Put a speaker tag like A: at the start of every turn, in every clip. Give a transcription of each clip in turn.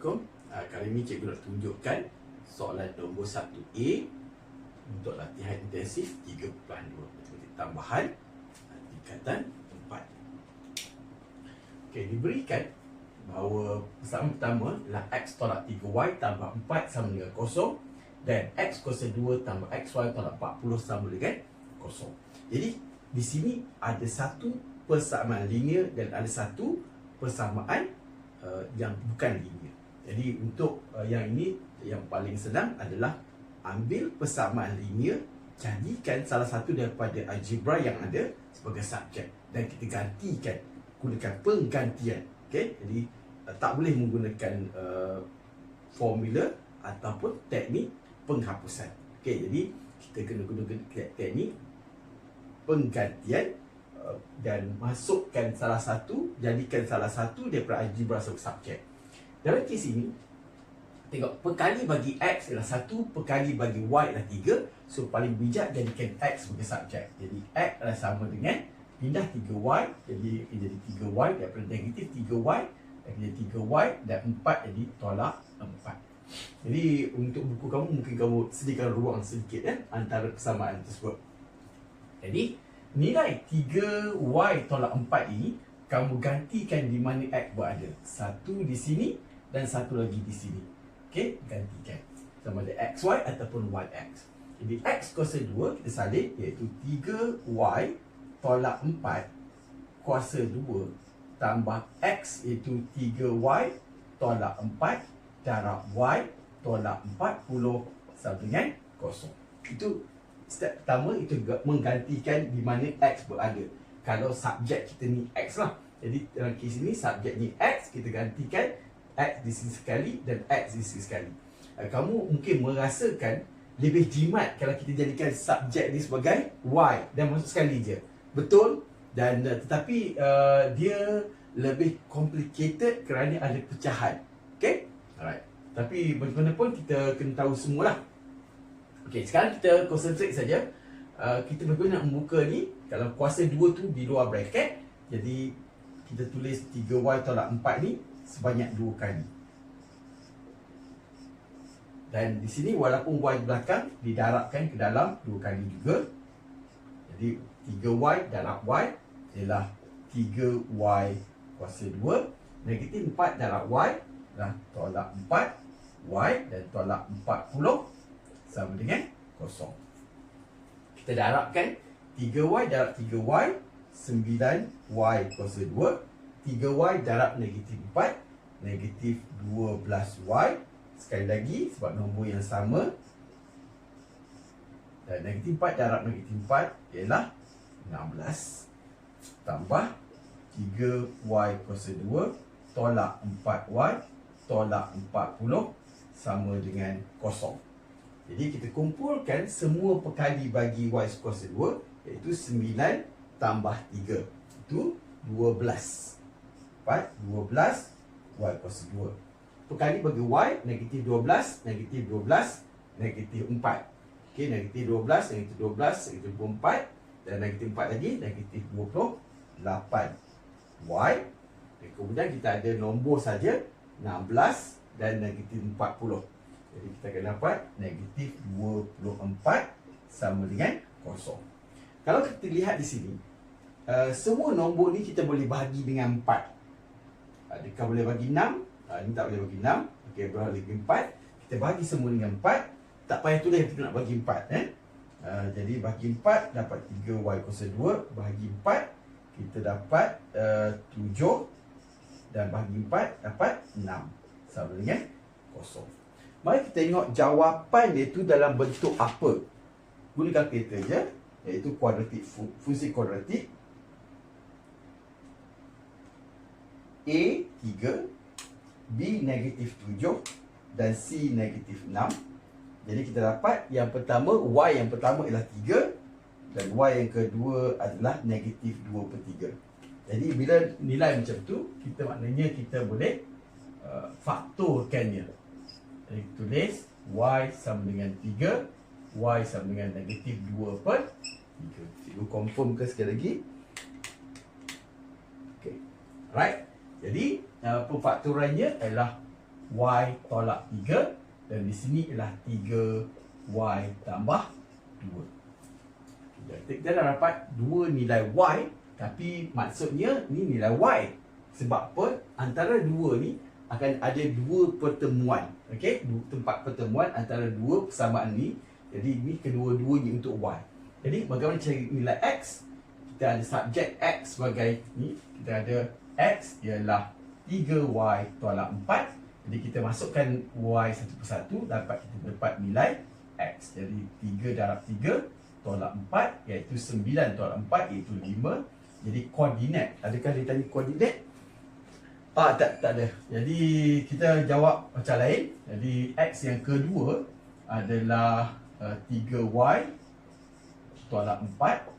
A: Assalamualaikum. Uh, Kali ini cikgu nak tunjukkan soalan nombor 1A untuk latihan intensif 3.2 matematik tambahan uh, tingkatan 4 Okey, diberikan bahawa persamaan pertama adalah X tolak 3Y tambah 4 sama dengan kosong dan X kuasa 2 tambah XY tolak 40 sama dengan kosong. Jadi, di sini ada satu persamaan linear dan ada satu persamaan uh, yang bukan linear. Jadi untuk uh, yang ini yang paling senang adalah ambil persamaan linear jadikan salah satu daripada algebra yang ada sebagai subjek dan kita gantikan gunakan penggantian. Okey, jadi uh, tak boleh menggunakan uh, formula ataupun teknik penghapusan. Okey, jadi kita kena gunakan teknik penggantian Uh, dan masukkan salah satu jadikan salah satu daripada algebra sebagai subjek. Dalam kes ini tengok perkali bagi x adalah satu perkali bagi y adalah tiga so paling bijak jadikan x sebagai subjek. Jadi x adalah sama dengan pindah 3y jadi jadi 3y daripada negatif 3y dan jadi 3y dan 4 jadi tolak 4. Jadi untuk buku kamu mungkin kamu sediakan ruang sedikit ya antara persamaan tersebut. Jadi nilai 3y tolak 4 ini kamu gantikan di mana x berada. Satu di sini dan satu lagi di sini. Okey, gantikan. Sama ada xy ataupun yx. Jadi x kuasa 2 kita salin iaitu 3y tolak 4 kuasa 2 tambah x iaitu 3y tolak 4 darab y tolak 40 sama dengan kosong. Itu step pertama itu menggantikan di mana X berada. Kalau subjek kita ni X lah. Jadi dalam kes ini subjek ni X, kita gantikan X di sini sekali dan X di sini sekali. Eh, kamu mungkin merasakan lebih jimat kalau kita jadikan subjek ni sebagai Y dan masuk sekali je. Betul? Dan uh, tetapi uh, dia lebih complicated kerana ada pecahan. Okay? Alright. Tapi bagaimanapun kita kena tahu semualah Okey, sekarang kita concentrate saja. Uh, kita bagaimana nak membuka ni Kalau kuasa 2 tu di luar bracket Jadi kita tulis 3Y tolak 4 ni Sebanyak 2 kali. Dan di sini walaupun Y belakang Didarabkan ke dalam 2 kali juga. Jadi 3Y darab Y Ialah 3Y kuasa 2 Negatif 4 darab Y Adalah tolak 4 Y dan tolak 40 sama dengan kosong. Kita darabkan 3y darab 3y 9y kuasa 2 3y darab negatif 4 negatif 12y sekali lagi sebab nombor yang sama dan negatif 4 darab negatif 4 ialah 16 tambah 3y kuasa 2 tolak 4y tolak 40 sama dengan kosong. Jadi kita kumpulkan semua perkali bagi y kuasa 2 iaitu 9 tambah 3 itu 12. 4 12 y kuasa 2. Perkali bagi y negatif 12 negatif 12 negatif 4. Okey negatif 12 negatif 12 negatif 24 dan negatif 4 lagi negatif 28 y dan kemudian kita ada nombor saja 16 dan negatif 40. Jadi kita akan dapat negatif 24 sama dengan kosong. Kalau kita lihat di sini, uh, semua nombor ni kita boleh bahagi dengan 4. Adakah boleh bagi 6? Uh, ni tak boleh bagi 6. Okey, boleh bagi 4. Kita bahagi semua dengan 4. Tak payah tulis kita nak bagi 4. Eh? Uh, jadi bahagi 4 dapat 3y kuasa 2. Bahagi 4 kita dapat uh, 7. Dan bahagi 4 dapat 6. Sama dengan kosong. Mari kita tengok jawapan dia tu dalam bentuk apa. Guna kalkulator je. Iaitu kuadratik, fungsi kuadratik. A, 3. B, negatif 7. Dan C, negatif 6. Jadi kita dapat yang pertama, Y yang pertama ialah 3. Dan Y yang kedua adalah negatif 2 per 3. Jadi bila nilai macam tu, kita maknanya kita boleh uh, faktorkannya. Jadi tulis Y sama dengan 3 Y sama dengan negatif 2 per 3 Cikgu confirm ke sekali lagi Okay Right Jadi uh, Pemfakturannya adalah Y tolak 3 dan di sini ialah 3Y tambah 2. Kita dah dapat dua nilai Y tapi maksudnya ni nilai Y. Sebab apa? Antara dua ni akan ada dua pertemuan. Okey, tempat pertemuan antara dua persamaan ni. Jadi ni kedua-duanya untuk Y. Jadi bagaimana cari nilai X? Kita ada subjek X sebagai ni. Kita ada X ialah 3Y tolak 4. Jadi kita masukkan Y satu persatu dapat kita dapat nilai X. Jadi 3 darab 3 tolak 4 iaitu 9 tolak 4 iaitu 5. Jadi koordinat. Adakah dia tanya koordinat? Ah tak tak ada. Jadi kita jawab macam lain. Jadi x yang kedua adalah uh, 3y tolak 4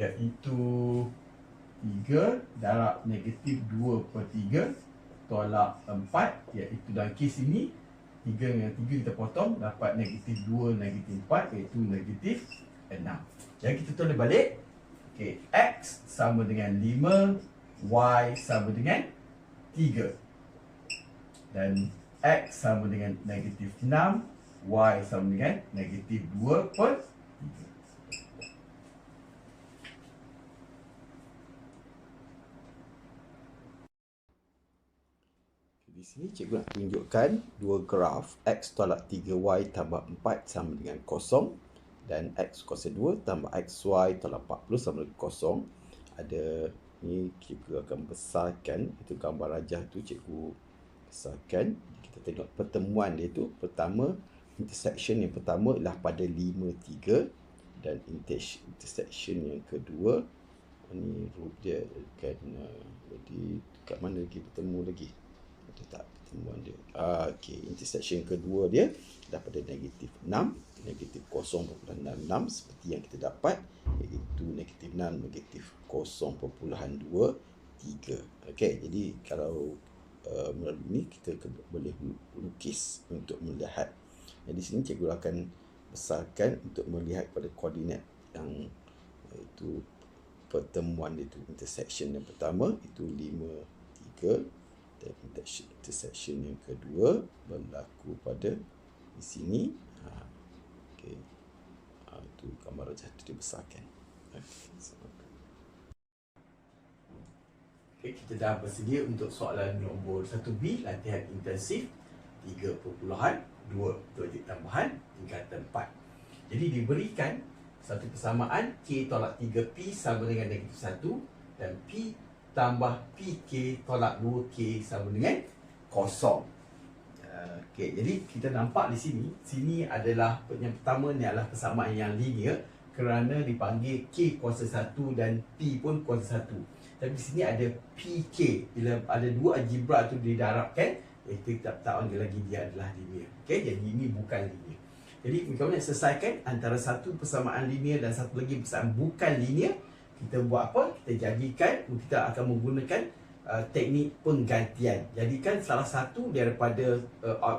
A: iaitu 3 darab negatif 2 per 3 tolak 4 iaitu dalam kes ini 3 dengan 3 kita potong dapat negatif 2 negatif 4 iaitu negatif 6 jadi kita tulis balik. Okay. x sama dengan 5 Y sama dengan 3 Dan X sama dengan negatif 6 Y sama dengan negatif 2 per 3 Di sini cikgu nak tunjukkan dua graf X tolak 3Y tambah 4 sama dengan 0 dan X kuasa 2 tambah XY tolak 40 sama dengan 0 Ada ni cikgu akan besarkan itu gambar rajah tu cikgu besarkan. Kita tengok pertemuan dia tu pertama intersection yang pertama ialah pada 5 3 dan intersection yang kedua. Ni root dia kan jadi kat mana lagi? Bertemu lagi ada tak? Pertemuan dia. Ah, okey. Intersection kedua dia daripada negatif 6 negatif 0.66 seperti yang kita dapat. Iaitu negatif 6 negatif 0.23 Okey, jadi kalau uh, melalui ini kita boleh lukis untuk melihat. Jadi di sini cikgu akan besarkan untuk melihat pada koordinat yang itu pertemuan itu intersection yang pertama itu 5 3 intersection yang kedua berlaku pada di sini. Ha, okey. Ha, itu gambar rajah itu dibesarkan Okay, kita dah bersedia untuk soalan nombor 1B latihan intensif 3.2 projek tambahan tingkatan 4. Jadi diberikan satu persamaan K tolak 3P sama dengan negatif 1 dan P tambah PK tolak 2K sama dengan kosong. Okay, jadi kita nampak di sini, sini adalah yang pertama ni adalah persamaan yang linear kerana dipanggil K kuasa 1 dan P pun kuasa 1. Tapi di sini ada PK Bila ada dua algebra tu didarabkan Itu kita tak panggil lagi dia adalah linear okay? Jadi ini bukan linear Jadi kamu nak selesaikan antara satu persamaan linear dan satu lagi persamaan bukan linear Kita buat apa? Kita jadikan Kita akan menggunakan uh, teknik penggantian Jadikan salah satu daripada uh,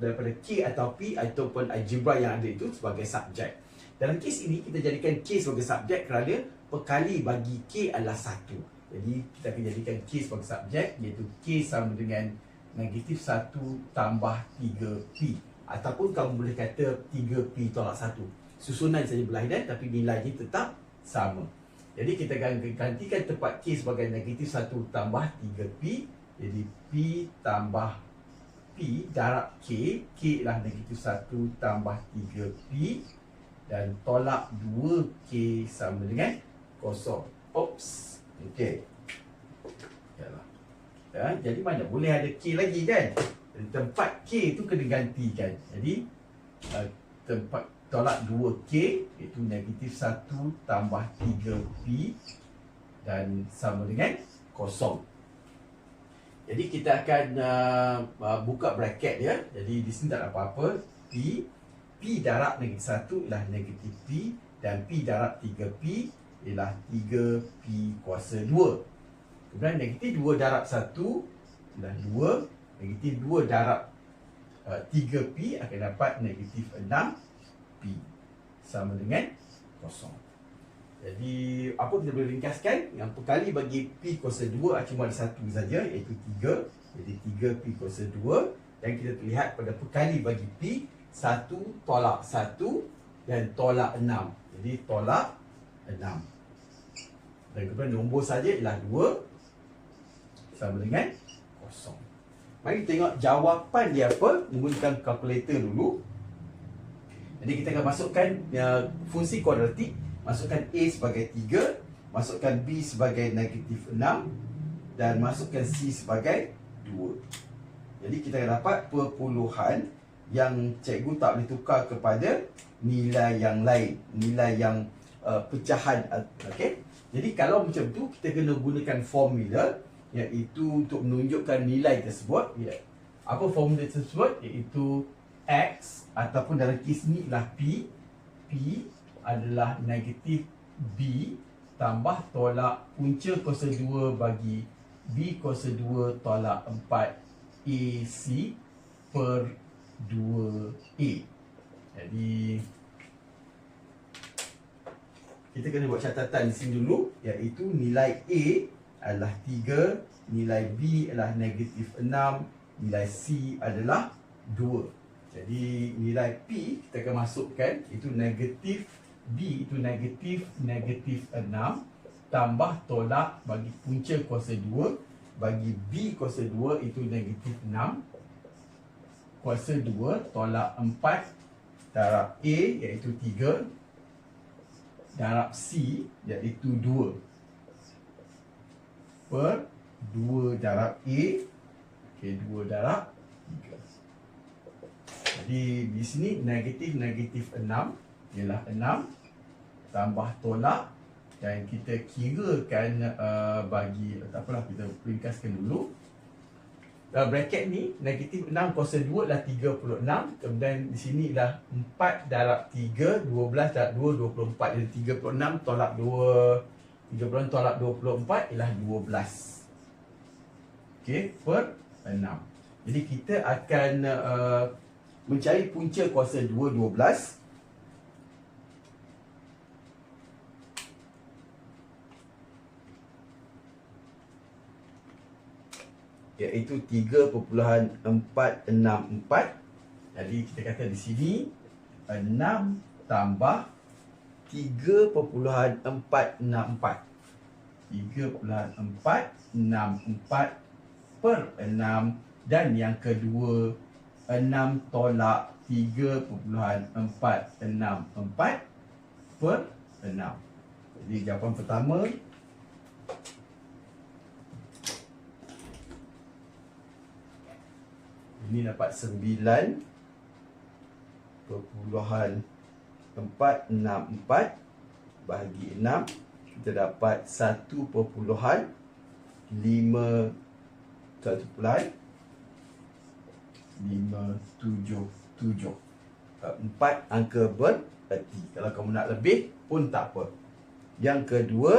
A: daripada K atau P ataupun algebra yang ada itu sebagai subjek dalam kes ini kita jadikan K sebagai subjek kerana perkali bagi K adalah satu. Jadi kita akan jadikan K sebagai subjek iaitu K sama dengan negatif 1 tambah 3P. Ataupun kamu boleh kata 3P tolak 1. Susunan saja berlainan tapi nilainya tetap sama. Jadi kita gantikan tempat K sebagai negatif 1 tambah 3P. Jadi P tambah P darab K. K ialah negatif 1 tambah 3P dan tolak 2K sama dengan kosong. Oops. Yalah. Ya, jadi mana boleh ada K lagi kan? Tempat K tu kena gantikan. Jadi uh, tempat tolak 2K iaitu negatif 1 tambah 3P dan sama dengan kosong. Jadi kita akan uh, uh, buka bracket dia. Jadi di sini tak ada apa-apa. P P darab negatif 1 ialah negatif P dan P darab 3P ialah 3P kuasa 2. Kemudian negatif 2 darab 1 ialah 2. Negatif 2 darab uh, 3P akan dapat negatif 6P. Sama dengan kosong. Jadi apa kita boleh ringkaskan? Yang perkali bagi P kuasa 2 cuma ada satu saja iaitu 3. Jadi 3 P kuasa 2 dan kita lihat pada perkali bagi P 1 tolak 1 dan tolak 6. Jadi tolak 6. Dan kemudian nombor saja ialah 2 sama dengan kosong. Mari tengok jawapan dia apa menggunakan kalkulator dulu. Jadi kita akan masukkan uh, fungsi kuadratik, masukkan A sebagai 3, masukkan B sebagai negatif 6 dan masukkan C sebagai 2. Jadi kita akan dapat perpuluhan yang cikgu tak boleh tukar kepada nilai yang lain, nilai yang uh, pecahan okey. Jadi kalau macam tu kita kena gunakan formula iaitu untuk menunjukkan nilai tersebut ya. Apa formula tersebut iaitu X ataupun dalam kes ni ialah P P adalah negatif B tambah tolak punca kuasa 2 bagi B kuasa 2 tolak 4 AC per 2A Jadi kita kena buat catatan di sini dulu iaitu nilai A adalah 3, nilai B adalah negatif 6, nilai C adalah 2. Jadi nilai P kita akan masukkan itu negatif B itu negatif negatif 6 tambah tolak bagi punca kuasa 2 bagi B kuasa 2 itu negatif 6 kuasa 2 tolak 4 darab A iaitu 3 darab C iaitu 2 per 2 darab A Okey, 2 darab 3 Jadi di sini negatif negatif 6 Ialah 6 Tambah tolak. Dan kita kirakan uh, bagi Tak apalah kita ringkaskan dulu. Dalam bracket ni negatif 6 kuasa 2 adalah 36 kemudian di sini adalah 4 darab 3 12 darab 2 24 jadi 36 tolak 2 30 tolak 24 ialah 12 Okey, per 6 Jadi kita akan uh, mencari punca kuasa 2, 12 iaitu 3.464 jadi kita kata di sini 6 tambah 3.464 3.464 per 6 dan yang kedua 6 tolak 3.464 per 6 jadi jawapan pertama ini dapat 9 perpuluhan 464 bahagi 6 kita dapat 1 perpuluhan 5 satu pulai 577 empat angka bererti kalau kamu nak lebih pun tak apa. Yang kedua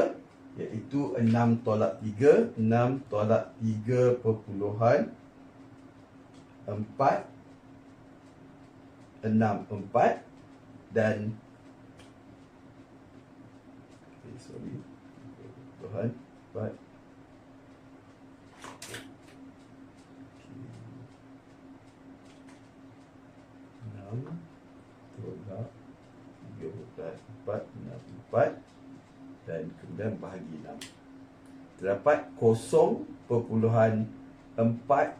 A: iaitu 6 tolak 3 6 tolak 3 perpuluhan 4 6 4 dan okay, sorry Tuhan but enam tolak tiga belas empat enam empat dan kemudian bahagi enam terdapat kosong perpuluhan empat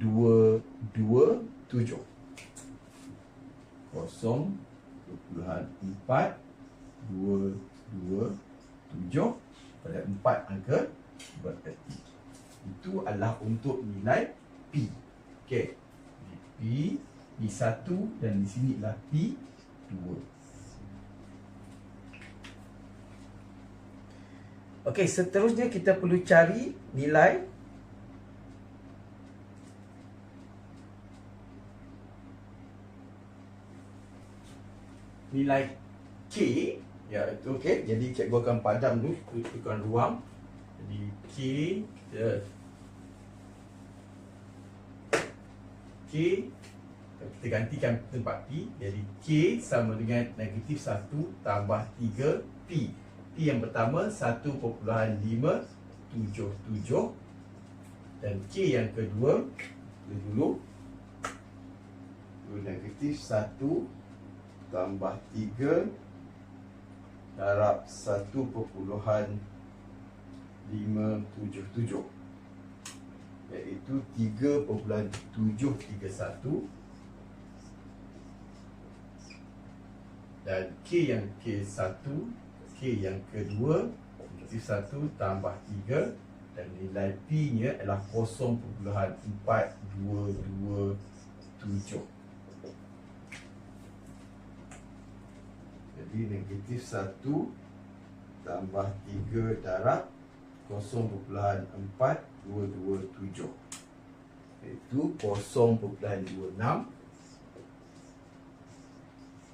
A: dua dua tujuh. Kosong perpuluhan empat dua dua tujuh. Pada empat angka berarti itu adalah untuk nilai P. Okey. P P1 dan di sini adalah P2 Okey seterusnya kita perlu cari nilai nilai K ya itu okey jadi cikgu akan padam dulu tutupan ruang jadi K ya. K kita gantikan tempat P. Jadi K sama dengan negatif 1 tambah 3 P. P yang pertama 1.577 dan K yang kedua kita dulu. Negatif 1 tambah 3 darab 1.577 iaitu 3.731 dan K yang K1 K yang kedua negatif 1 tambah 3 dan nilai P nya adalah 0.4227 jadi negatif 1 tambah 3 darab 0.4227 iaitu 0.26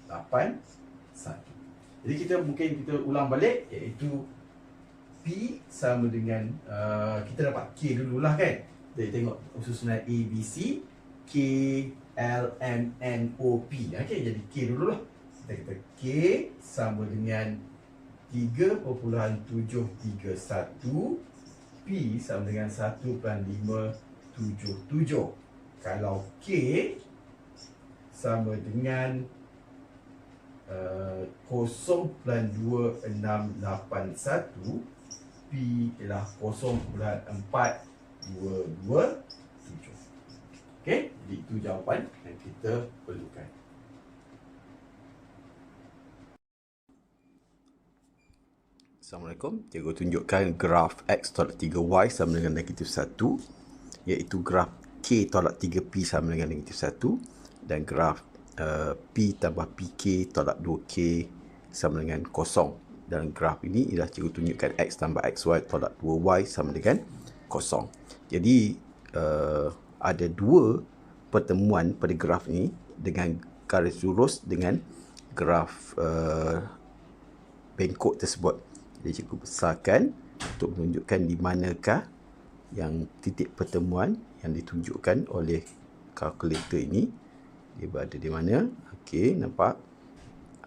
A: 8 1 Jadi kita mungkin kita ulang balik iaitu P sama dengan uh, kita dapat K dululah kan? Jadi tengok susunan A, B, C K, L, M, N, O, P. Okay, Jadi K dululah. Kita kata K sama dengan 3.731 P sama dengan 1.577 Kalau K sama dengan uh, 0.2681 P ialah 0.4227 Okey, jadi itu jawapan yang kita perlukan Assalamualaikum. Cikgu tunjukkan graf X tolak 3Y sama dengan negatif 1 iaitu graf K tolak 3P sama dengan negatif 1 dan graf uh, P tambah PK tolak 2K sama dengan kosong. Dalam graf ini ialah cikgu tunjukkan X tambah XY tolak 2Y sama dengan kosong. Jadi uh, ada dua pertemuan pada graf ini dengan garis lurus dengan graf uh, bengkok tersebut. Jadi cikgu besarkan untuk menunjukkan di manakah yang titik pertemuan yang ditunjukkan oleh kalkulator ini. Dia berada di mana? Okey, nampak?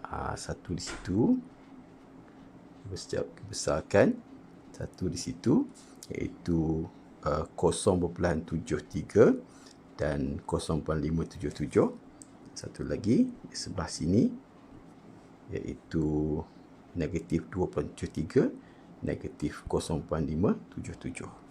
A: Ah, satu di situ. Kita besarkan. Satu di situ. Iaitu uh, 0.73 dan 0.577. Satu lagi di sebelah sini. Iaitu negatif 2.73 negatif 0.577